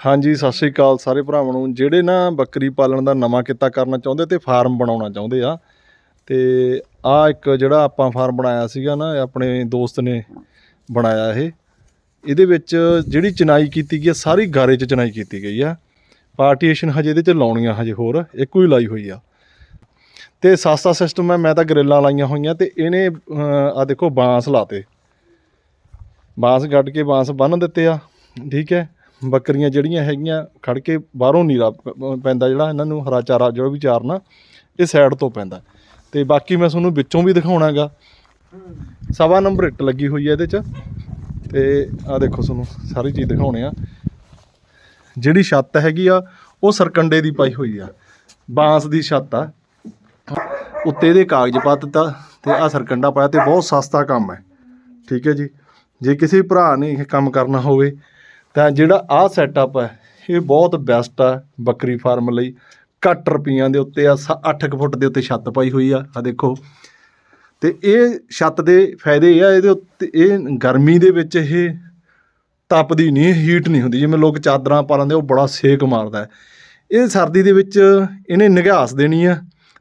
ਹਾਂਜੀ, ਸਤਿ ਸ਼੍ਰੀ ਅਕਾਲ ਸਾਰੇ ਭਰਾਵਾਂ ਨੂੰ। ਜਿਹੜੇ ਨਾ ਬੱਕਰੀ ਪਾਲਣ ਦਾ ਨਵਾਂ ਕਿੱਤਾ ਕਰਨਾ ਚਾਹੁੰਦੇ ਤੇ ਫਾਰਮ ਬਣਾਉਣਾ ਚਾਹੁੰਦੇ ਆ, ਤੇ ਆ ਇੱਕ ਜਿਹੜਾ ਆਪਾਂ ਫਾਰਮ ਬਣਾਇਆ ਸੀਗਾ ਨਾ ਆਪਣੇ ਦੋਸਤ ਨੇ ਬਣਾਇਆ ਇਹ। ਇਹਦੇ ਵਿੱਚ ਜਿਹੜੀ ਚਨਾਈ ਕੀਤੀ ਗਈ ਆ, ਸਾਰੀ ਗਾਰੇ 'ਚ ਚਨਾਈ ਕੀਤੀ ਗਈ ਆ। ਪਾਰਟੀਸ਼ਨ ਹਜੇ ਇਹਦੇ 'ਚ ਲਾਉਣੀਆਂ ਹਜੇ ਹੋਰ, ਇੱਕੋ ਹੀ ਲਾਈ ਹੋਈ ਆ। ਤੇ ਸਸਤਾ ਸਿਸਟਮ ਹੈ ਮੈਂ ਤਾਂ ਗਰਿੱਲਾਂ ਲਾਈਆਂ ਹੋਈਆਂ ਤੇ ਇਹਨੇ ਆ ਦੇਖੋ ਬਾਂਸ ਲਾਤੇ। ਬਾਂਸ ਗੱਡ ਕੇ ਬਾਂਸ ਬੰਨ ਦਿੱਤੇ ਆ, ਠੀਕ ਹੈ। ਬੱਕਰੀਆਂ ਜਿਹੜੀਆਂ ਹੈਗੀਆਂ ਖੜ ਕੇ ਬਾਹਰੋਂ ਨੀਰਾ ਪੈਂਦਾ ਜਿਹੜਾ ਇਹਨਾਂ ਨੂੰ ਹਰਾ ਚਾਰਾ, ਜਿਹੜਾ ਵੀ ਚਾਰਨਾ ਇਹ ਸਾਈਡ ਤੋਂ ਪੈਂਦਾ। ਤੇ ਬਾਕੀ ਮੈਂ ਤੁਹਾਨੂੰ ਵਿੱਚੋਂ ਵੀ ਦਿਖਾਉਣਾਗਾ। ਸਵਾ ਨੰਬਰ ਇੱਟ ਲੱਗੀ ਹੋਈ ਹੈ ਇਹਦੇ 'ਚ। ਤੇ ਆ ਦੇਖੋ ਤੁਹਾਨੂੰ ਸਾਰੀ ਚੀਜ਼ ਦਿਖਾਉਣੇ ਆ। ਜਿਹੜੀ ਛੱਤ ਹੈਗੀ ਆ, ਉਹ ਸਰਕੰਡੇ ਦੀ ਪਾਈ ਹੋਈ ਆ। ਬਾਂਸ ਦੀ ਛੱਤ ਆ। ਉੱਤੇ ਇਹਦੇ ਕਾਗਜ਼ ਪਾ ਦਿੱਤਾ ਤੇ ਆ ਸਰਕੰਡਾ ਪਾਇਆ ਤੇ ਬਹੁਤ ਸਸਤਾ ਕੰਮ ਹੈ। ਠੀਕ ਹੈ ਜੀ। ਜੇ ਕਿਸੇ ਭਰਾ ਨੇ ਇਹ ਕੰਮ ਕਰਨਾ ਹੋਵੇ ਤਾਂ ਜਿਹੜਾ ਆਹ ਸੈਟਅਪ ਹੈ, ਇਹ ਬਹੁਤ ਬੈਸਟ ਆ ਬੱਕਰੀ ਫਾਰਮ ਲਈ। ਘੱਟ ਰੁਪਈਆਂ ਦੇ ਉੱਤੇ ਆ 8 ਫੁੱਟ ਦੇ ਉੱਤੇ ਛੱਤ ਪਾਈ ਹੋਈ ਆ ਆ ਦੇਖੋ। ਤੇ ਇਹ ਛੱਤ ਦੇ ਫਾਇਦੇ ਇਹ ਆ, ਇਹਦੇ ਉੱਤੇ ਇਹ ਗਰਮੀ ਦੇ ਵਿੱਚ ਇਹ ਤਪਦੀ ਨਹੀਂ ਹੀਟ ਨਹੀਂ ਹੁੰਦੀ। ਜਿਵੇਂ ਲੋਕ ਚਾਦਰਾਂ ਪਾ ਲੈਂਦੇ ਉਹ ਬੜਾ ਸੇਕ ਮਾਰਦਾ। ਇਹ ਸਰਦੀ ਦੇ ਵਿੱਚ ਇਹਨੇ ਨਿਗਾਸ ਦੇਣੀ ਆ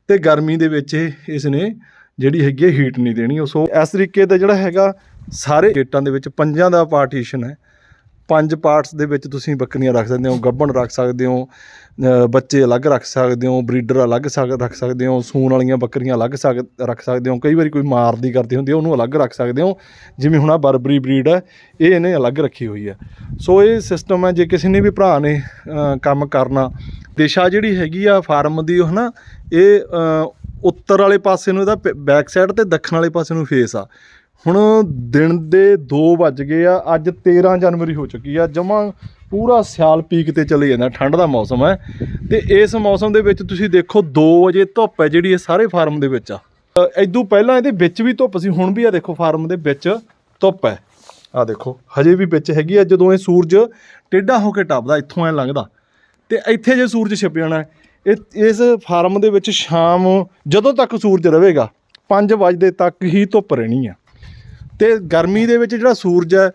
ਤੇ ਗਰਮੀ ਦੇ ਵਿੱਚ ਇਹ ਇਸ ਨੇ ਜਿਹੜੀ ਹੈਗੀ ਹੈ ਹੀਟ ਨਹੀਂ ਦੇਣੀ। ਸੋ ਇਸ ਤਰੀਕੇ ਦਾ ਜਿਹੜਾ ਹੈਗਾ, ਸਾਰੇ ਗੇਟਾਂ ਦੇ ਵਿੱਚ ਪੰਜਾਂ ਦਾ ਪਾਰਟੀਸ਼ਨ ਹੈ। ਪੰਜ ਪਾਰਟਸ ਦੇ ਵਿੱਚ ਤੁਸੀਂ ਬੱਕਰੀਆਂ ਰੱਖ ਸਕਦੇ ਹੋ, ਗੱਭਣ ਰੱਖ ਸਕਦੇ ਹੋ ਬੱਚੇ ਅਲੱਗ ਰੱਖ ਸਕਦੇ ਹੋ, ਬਰੀਡਰ ਅਲੱਗ ਸਕ- ਰੱਖ ਸਕਦੇ ਹੋ, ਸੂਣ ਵਾਲੀਆਂ ਬੱਕਰੀਆਂ ਅਲੱਗ ਸਕ- ਰੱਖ ਸਕਦੇ ਹੋ, ਕਈ ਵਾਰੀ ਕੋਈ ਮਾਰਦੀ ਕਰਦੀ ਹੁੰਦੀ ਹੈ, ਉਹਨੂੰ ਅਲੱਗ ਰੱਖ ਸਕਦੇ ਹੋ, ਜਿਵੇਂ ਹੁਣ ਆ ਬਰਬਰੀ ਬਰੀਡ ਹੈ, ਇਹ ਇਹਨੇ ਅਲੱਗ ਰੱਖੀ ਹੋਈ ਹੈ। ਸੋ ਇਹ ਸਿਸਟਮ ਹੈ, ਜੇ ਕਿਸੇ ਨੇ ਵੀ ਭਰਾ ਨੇ ਕੰਮ ਕਰਨਾ, ਦਿਸ਼ਾ ਜਿਹੜੀ ਹੈਗੀ ਆ ਫਾਰਮ ਦੀ, ਉਹ ਨਾ ਇਹ ਉੱਤਰ ਵਾਲੇ ਪਾਸੇ ਨੂੰ ਇਹਦਾ ਬੈਕ ਸਾਈਡ ਤੇ ਦੱਖਣ ਵਾਲੇ ਪਾਸੇ ਨੂੰ ਫੇਸ ਆ। ਹੁਣ ਦਿਨ ਦੇ 2 ਵੱਜ ਗਏ ਆ ਅੱਜ 13 ਜਨਵਰੀ ਹੋ ਚੁੱਕੀ ਆ ਜਮਾ ਪੂਰਾ ਸਿਆਲ ਪੀਕ ਤੇ ਚਲੇ ਜਾਂਦਾ ਠੰਡ ਦਾ ਮੌਸਮ ਹੈ। ਤੇ ਇਸ ਮੌਸਮ ਦੇ ਵਿੱਚ ਤੁਸੀਂ ਦੇਖੋ 2 ਵਜੇ ਧੁੱਪ ਹੈ ਜਿਹੜੀ ਇਹ ਸਾਰੇ ਫਾਰਮ ਦੇ ਵਿੱਚ ਆ। ਅ, ਪਹਿਲਾਂ ਇਹਦੇ ਵਿੱਚ ਵੀ ਧੁੱਪ ਸੀ ਹੁਣ ਵੀ ਆ ਦੇਖੋ ਫਾਰਮ ਦੇ ਵਿੱਚ ਧੁੱਪ ਹੈ। ਆ ਦੇਖੋ ਹਜੇ ਵੀ ਵਿੱਚ ਹੈਗੀ ਆ ਜਦੋਂ ਇਹ ਸੂਰਜ ਟੇਢਾ ਹੋ ਕੇ ਟੱਪਦਾ ਇੱਥੋਂ ਐ ਲੰਘਦਾ। ਤੇ ਇੱਥੇ ਜੇ ਸੂਰਜ ਛਿਪ ਜਾਣਾ ਇਹ ਇਸ ਫਾਰਮ ਦੇ ਵਿੱਚ ਸ਼ਾਮ ਜਦੋਂ ਤੱਕ ਸੂਰਜ ਰਹੇਗਾ 5 ਵਜੇ ਤੱਕ ਹੀ ਧੁੱਪ ਰਹਿਣੀ ਆ। ਤੇ ਗਰਮੀ ਦੇ ਵਿੱਚ ਜਿਹੜਾ ਸੂਰਜ ਹੈ,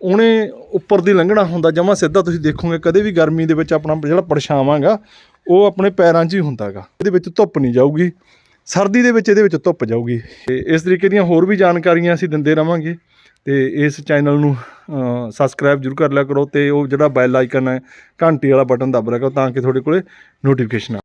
ਉਹਨੇ ਉੱਪਰ ਦੀ ਲੰਘਣਾ ਹੁੰਦਾ, ਜਮਾ ਸਿੱਧਾ ਤੁਸੀਂ ਦੇਖੋਗੇ, ਕਦੇ ਵੀ ਗਰਮੀ ਦੇ ਵਿੱਚ ਆਪਣਾ ਜਿਹੜਾ ਪਰਛਾਵਾਂਗਾ, ਉਹ ਆਪਣੇ ਪੈਰਾਂ 'ਚ ਹੀ ਹੁੰਦਾਗਾ। ਇਹਦੇ ਵਿੱਚ ਧੁੱਪ ਨਹੀਂ ਜਾਊਗੀ, ਸਰਦੀ ਦੇ ਵਿੱਚ ਇਹਦੇ ਵਿੱਚ ਧੁੱਪ ਜਾਊਗੀ। ਤੇ ਇਸ ਤਰੀਕੇ ਦੀਆਂ ਹੋਰ ਵੀ ਜਾਣਕਾਰੀਆਂ ਅਸੀਂ ਦਿੰਦੇ ਰਵਾਂਗੇ। ਤੇ ਇਸ ਚੈਨਲ ਨੂੰ ਸਬਸਕ੍ਰਾਈਬ ਜ਼ਰੂਰ ਕਰ ਲਿਆ ਕਰੋ ਤੇ ਉਹ ਜਿਹੜਾ ਬੈਲ ਆਈਕਨ ਹੈ, ਘੰਟੀ ਵਾਲਾ ਬਟਨ ਦੱਬ ਲਿਆ ਕਰੋ ਤਾਂ ਕਿ ਤੁਹਾਡੇ ਕੋਲੇ ਨੋਟੀਫਿਕੇਸ਼ਨ